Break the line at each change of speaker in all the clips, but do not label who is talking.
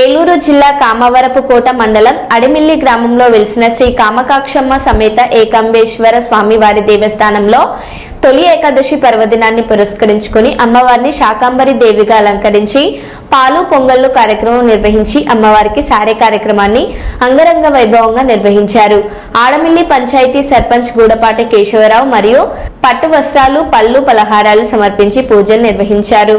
ఏలూరు జిల్లా కామవరపుకోట మండలం అడిమిల్లి గ్రామంలో వెలిసిన శ్రీ కామకాక్షమ్మ సమేత ఏకంబేశ్వర స్వామివారి దేవస్థానంలో తొలి ఏకాదశి పర్వదినాన్ని పురస్కరించుకుని అమ్మవారిని శాకాంబరి దేవిగా అలంకరించి పాలు పొంగళ్ళు కార్యక్రమం నిర్వహించి అమ్మవారికి సారే కార్యక్రమాన్ని అంగరంగ వైభవంగా నిర్వహించారు. ఆడమిల్లి పంచాయతీ సర్పంచ్ గూడపాటి కేశవరావు మరియు పట్టు వస్త్రాలు పళ్ళు పలహారాలు సమర్పించి పూజలు నిర్వహించారు.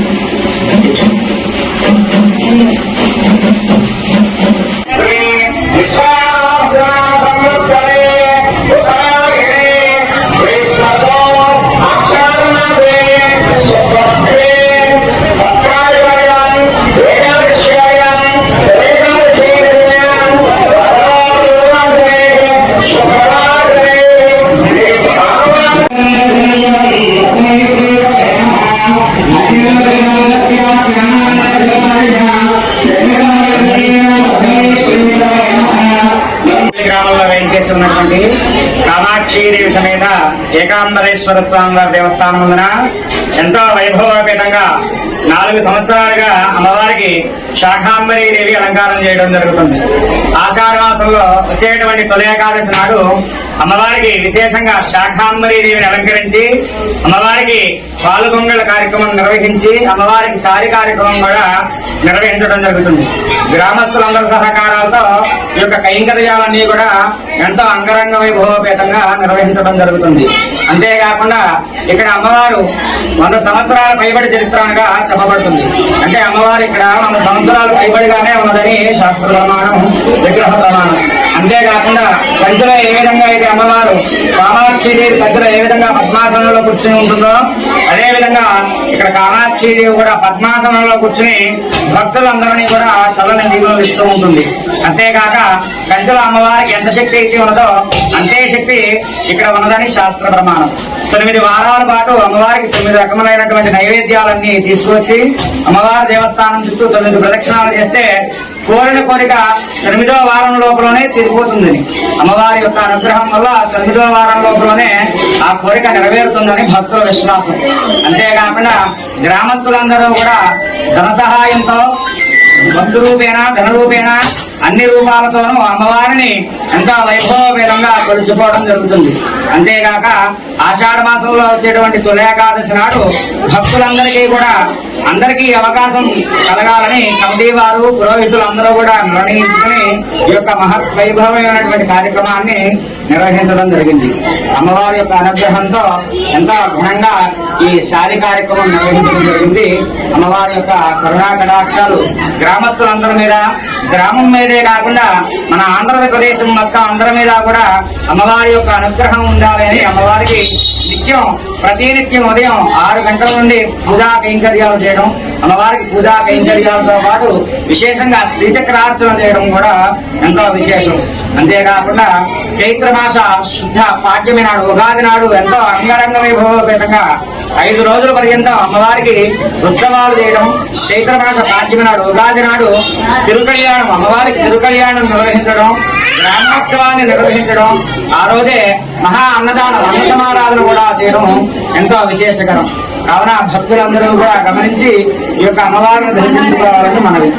గ్రామంలో వేయించేసి ఉన్నటువంటి కామాక్షిదేవి సమేత ఏకాంబరేశ్వర స్వామి వారి దేవస్థానం ముందున ఎంతో వైభవపేతంగా నాలుగు సంవత్సరాలుగా అమ్మవారికి శాఖాంబరి దేవి అలంకారం చేయడం జరుగుతుంది. ఆషాఢ మాసంలో వచ్చేటువంటి తొలి ఏకాదశి నాడు అమ్మవారికి విశేషంగా శాఖాంబరి దేవిని అలంకరించి అమ్మవారికి పాలుగొంగళ కార్యక్రమం నిర్వహించి అమ్మవారికి సారి కార్యక్రమం కూడా నిర్వహించడం జరుగుతుంది. గ్రామస్తులందరి సహకారాలతో ఈ యొక్క కైంకర్యాలన్నీ కూడా ఎంతో అంగరంగ వైభవపేతంగా నిర్వహించడం జరుగుతుంది. అంతేకాకుండా ఇక్కడ అమ్మవారు వంద సంవత్సరాల పైబడి చరిత్రగా చెప్పబడుతుంది. అంటే అమ్మవారు ఇక్కడ వంద సంవత్సరాలు పైబడిగానే ఉన్నదని శాస్త్ర ప్రమాణం విగ్రహ ప్రమాణం. అంతేకాకుండా ప్రజలు ఏ విధంగా అయితే అమ్మవారు కామాక్షిదేవి పెద్దలు ఏ విధంగా పద్మాసనంలో కూర్చుని ఉంటుందో అదే విధంగా ఇక్కడ కామాక్షిదేవి కూడా పద్మాసనంలో కూర్చుని భక్తులందరినీ కూడా చల్లని దీవులు ఇస్తూ ఉంటుంది. అంతేకాక పెద్దల అమ్మవారికి ఎంత శక్తి అయితే ఉన్నదో అంతే శక్తి ఇక్కడ ఉన్నదని శాస్త్ర ప్రమాణం. తొమ్మిది వారాల పాటు అమ్మవారికి తొమ్మిది రకములైనటువంటి నైవేద్యాలన్నీ తీసుకొచ్చి అమ్మవారి దేవస్థానం చుట్టూ తొమ్మిది ప్రదక్షిణాలు చేస్తే కోరిన కోరిక తొమ్మిదో వారం లోపలనే తీరిపోతుందని. అమ్మవారి యొక్క అనుగ్రహం వల్ల తొమ్మిదో వారం లోపలనే ఆ కోరిక నెరవేరుతుందని భక్తుల విశ్వాసం. అంతేకాకుండా గ్రామస్తులందరూ కూడా ధన సహాయంతో బంధు రూపేణ ధన రూపేణ అన్ని రూపాలతోనూ అమ్మవారిని ఎంతో వైభవపేరంగా కొలుచుకోవడం జరుగుతుంది. అంతేగాక ఆషాఢ మాసంలో వచ్చేటువంటి తొలి నాడు భక్తులందరికీ కూడా అందరికీ అవకాశం కలగాలని కమిటీ వారు పురోహితులు అందరూ కూడా నిర్ణయించుకుని ఈ యొక్క మహత్ వైభవమైనటువంటి కార్యక్రమాన్ని నిర్వహించడం జరిగింది. అమ్మవారి యొక్క అనుగ్రహంతో ఎంతో ఘనంగా ఈ శారీ కార్యక్రమం నిర్వహించడం జరిగింది. అమ్మవారి యొక్క కరుణా కటాక్షాలు గ్రామస్తులందరి మీద గ్రామం మీదే కాకుండా మన ఆంధ్రప్రదేశం మొత్తం అందరి మీద కూడా అమ్మవారి యొక్క అనుగ్రహం ఉండాలి అని అమ్మవారికి నిత్యం ప్రతినిత్యం ఉదయం ఆరు గంటల నుండి పూజా కైంకర్యాలు చేయడం అమ్మవారికి పూజా కైంకర్యాలతో పాటు విశేషంగా శ్రీచక్రార్చన చేయడం కూడా ఎంతో విశేషం. అంతేకాకుండా చైత్ర మాస శుద్ధ పాడ్యమి నాడు ఉగాది నాడు ఎంతో అంగరంగ వైభవపేతంగా ఐదు రోజుల పర్యంతం అమ్మవారికి ఉత్సవాలు చేయడం చైత్ర మాస పాడ్యమి నాడు ఉగాది నాడు తిరుకళ్యాణం అమ్మవారికి తిరుకళ్యాణం నిర్వహించడం గ్రామోత్సవాన్ని నిర్వహించడం ఆ రోజే మహా అన్నదాన సమారాధన కూడా చేయడం ఎంతో విశేషకరం. కావున భక్తులందరూ కూడా గమనించి ఈ యొక్క అమ్మవారిని దర్శించుకోవాలని మనవి.